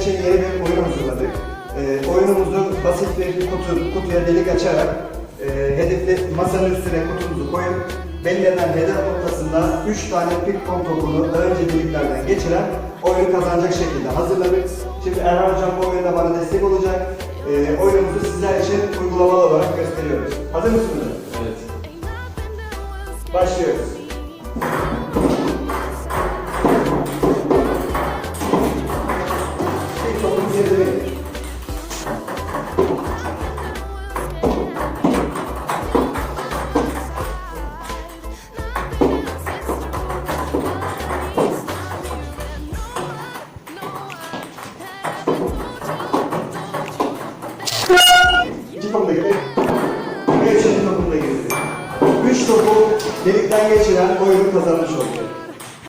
için yeni bir oyun hazırladık. Ee, e, oyunumuzu basit bir kutu, kutuya delik açarak e, hedefli masanın üstüne kutumuzu koyup belirlenen hedef noktasında 3 tane pikpon topunu önce deliklerden geçiren oyunu kazanacak şekilde hazırladık. Şimdi Erhan Hocam bu oyunda bana destek olacak. E, oyunumuzu sizler için uygulamalı olarak gösteriyoruz. Hazır mısınız? Evet. Başlıyoruz. Üç topu delikten geçiren oyunu kazanmış oldu.